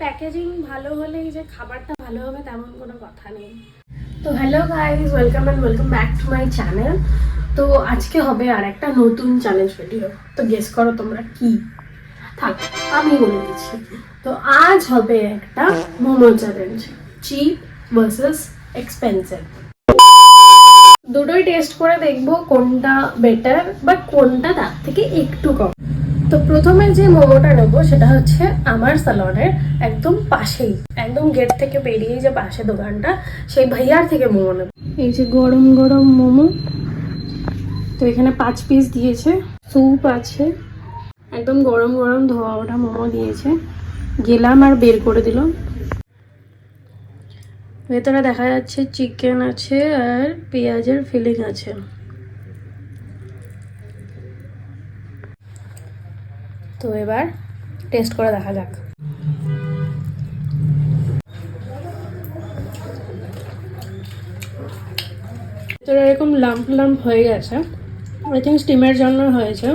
Packaging ভালো হলেই যে খাবারটা ভালো হবে তেমন কোনো কথা নেই। তো hello guys welcome and welcome back to my channel তো আজকে হবে আর একটা নতুন চ্যালেঞ্জ ভিডিও তো গেস করো তোমরা কি? থাক, আমি বলে দিচ্ছি। তো আজ হবে একটা momo challenge cheap versus expensive দুটোই টেস্ট করে দেখব কোনটা বেটার বাট কোনটা তার থেকে একটু কম। তো প্রথমে যে মোমোটা নেব, সেটা হচ্ছে আমার সালনের একদম পাশেই, একদম গেট থেকে বেরিয়ে যে পাশে দোকানটা, সেই ভাইয়ার থেকে মোমো নেব। এই যে গরম গরম মোমো, তো এখানে পাঁচ পিস দিয়েছে স্যুপ আছে, একদম গরম গরম ধোয়া ওঠা মোমো দিয়েছে, গেলাম আর বের করে দিল ভেতরে দেখা যাচ্ছে চিকেন আছে আর পেঁয়াজের ফিলিং আছে। তো এবার টেস্ট করে দেখা যাক। তো এরকম লাম্প লাম্প হয়ে গেছে। আই থিঙ্ক স্টিমের জন্য হয়েছে।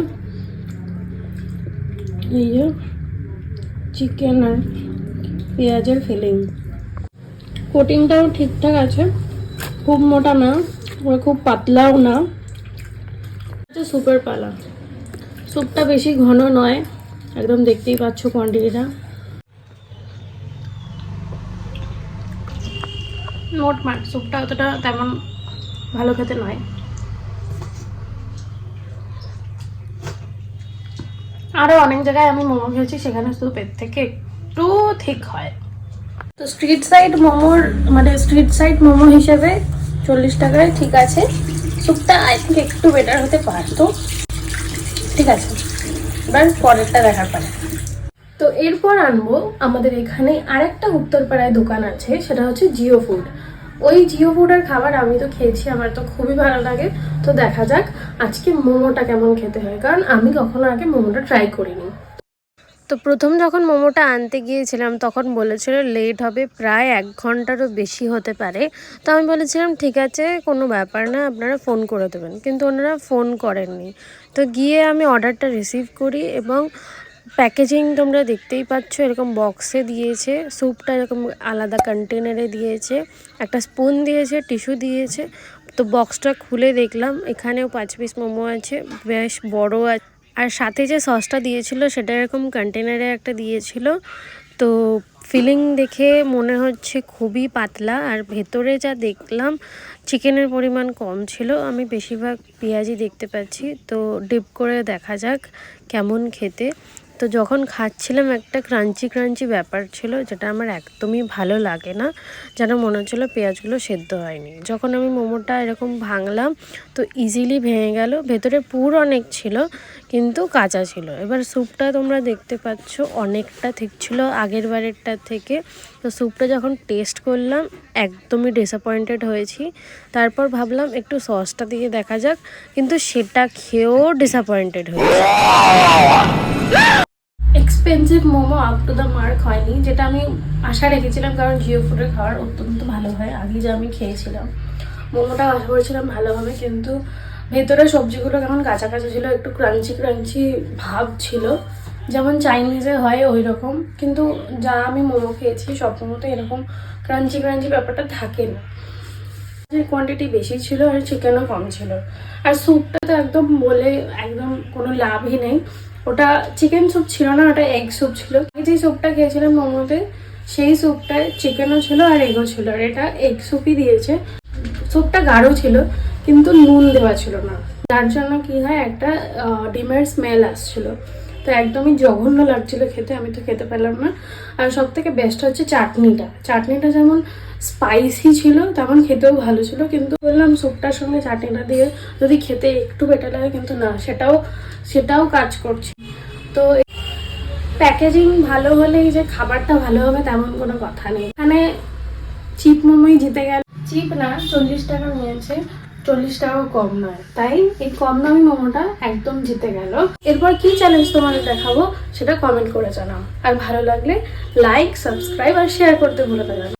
এই যে চিকেন আর পেঁয়াজের ফিলিং কোটিংটাও ঠিকঠাক আছে। খুব মোটা না খুব পাতলাও না। হচ্ছে সুপের পালা। স্যুপটা বেশি ঘন নয়। একদম দেখতেই পাচ্ছ কোয়ান্টিটিটা নোট মার স্যুপটা অতটা তেমন ভালো খেতে নয়। আরও অনেক জায়গায় আমি মোমো খেয়েছি, সেখানে স্যুপ এর থেকে একটু ঠিক হয়। তো স্ট্রিট সাইড মোমোর মানে স্ট্রিট সাইড মোমো হিসেবে চল্লিশ টাকায় ঠিক আছে। স্যুপটা আই থিঙ্ক একটু বেটার হতে পারতো। ঠিক আছে? এবার পরেরটা দেখার পরে তো এরপর আনব আমাদের এখানে আরেকটা উত্তরপাড়ায় দোকান আছে, সেটা হচ্ছে জিও ফুড। ওই জিও ফুডের খাবার আমি তো খেয়েছি, আমার তো খুবই ভালো লাগে। তো দেখা যাক আজকে মোমোটা কেমন খেতে হয়, কারণ আমি কখনো আগে মোমোটা ট্রাই করিনি। তো প্রথম যখন মোমোটা আনতে গিয়েছিলাম, তখন বলেছিল লেট হবে, প্রায় এক ঘন্টারও বেশি হতে পারে। তো আমি বলেছিলাম, ঠিক আছে, কোনো ব্যাপার না, আপনারা ফোন করে দেবেন। কিন্তু ওনারা ফোন করেননি। তো গিয়ে আমি অর্ডারটা রিসিভ করি এবং প্যাকেজিং তোমরা দেখতেই পাচ্ছ, এরকম বক্সে দিয়েছে স্যুপটা এরকম আলাদা কন্টেনারে দিয়েছে, একটা স্পুন দিয়েছে টিস্যু দিয়েছে। তো বক্সটা খুলে দেখলাম, এখানেও পাঁচ পিস মোমো আছে, বেশ বড় আছে আর সাথে যে সসটা দিয়েছিল সেটা এরকম কন্টেনারে একটা দিয়েছিল। তো ফিলিং দেখে মনে হচ্ছে খুবই পাতলা। আর ভেতরে যা দেখলাম চিকেনের পরিমাণ কম ছিল। আমি বেশিরভাগ পেঁয়াজই দেখতে পাচ্ছি। তো ডিপ করে দেখা যাক কেমন খেতে। তো যখন খাচ্ছিলাম, একটা ক্রাঞ্চি ক্রাঞ্চি ব্যাপার ছিল যেটা আমার একদমই ভালো লাগে না। যেন মনে হচ্ছিল পেঁয়াজগুলো সেদ্ধ হয়নি। যখন আমি মোমোটা এরকম ভাঙলাম, তো ইজিলি ভেঙে গেল। ভেতরে পুর অনেক ছিল, কিন্তু কাঁচা ছিল। এবার স্যুপটা তোমরা দেখতে পাচ্ছ, অনেকটা ঠিক ছিল আগের বারেরটা থেকে। তো স্যুপটা যখন টেস্ট করলাম, একদমই ডিসঅ্যাপয়েন্টেড হয়েছি। তারপর ভাবলাম একটু সসটা দিয়ে দেখা যাক, কিন্তু সেটা খেয়েও ডিসঅ্যাপয়েন্টেড হয়েছি। Expensive momo up to the mark হয়নি, যেটা আমি আশা রেখেছিলাম কারণ জিও ফুডের খাবার অত্যন্ত ভালো হয়, আগে যা আমি খেয়েছিলাম। মোমোটা আশা করেছিলাম ভালো হবে, কিন্তু ভেতরে সবজিগুলো কেমন কাঁচা কাঁচা ছিল, একটু ক্রাঞ্চি ক্রাঞ্চি ভাব ছিল। যেমন চাইনিজে হয় ওই রকম কিন্তু যা আমি মোমো খেয়েছি, সব মোমোতে এরকম ক্রাঞ্চি ক্রাঞ্চি ব্যাপারটা থাকে না। কোয়ান্টিটি বেশি ছিল আর চিকেনও কম ছিল। আর স্যুপটা তো একদম বলে একদম কোনো লাভই নেই। ওটা চিকেন স্যুপ ছিল না, ওটা এগ স্যুপ ছিল। যে স্যুপটা খেয়েছিলাম মোমোতে, সেই স্যুপটায় চিকেনও ছিল আর এগও ছিল আর এটা এগ স্যুপই দিয়েছে। স্যুপটা গাঢ় ছিল, কিন্তু নুন দেওয়া ছিল না। যার জন্য কি হয়, একটা ডিমের স্মেল আসছিল। তো একদমই জঘন্য লাগছিল খেতে, আমি তো খেতে পেলাম না। আর সব থেকে বেস্ট হচ্ছে চাটনিটা। চাটনিটা যেমন স্পাইসি ছিল, তেমন খেতেও ভালো ছিল, কিন্তু বললাম স্যুপটার সঙ্গে চাটনিটা দিয়ে যদি খেতে একটু বেটার লাগে, কিন্তু না, সেটাও সেটাও কাজ করছে। তো প্যাকেজিং ভালো হলেই যে খাবারটা ভালো হবে, তেমন কোনো কথা নেই। এখানে চিপ মোমোই জিতে গেল। চিপ না, চল্লিশ টাকা নিয়েছে। চল্লিশ টাকাও কম নয়। তাই এই কম দামি মোমোটা একদম জিতে গেল। এরপর কি চ্যালেঞ্জ তোমাদের দেখাবো, সেটা কমেন্ট করে জানাও। আর ভালো লাগলে লাইক সাবস্ক্রাইব আর শেয়ার করতে ভুলে না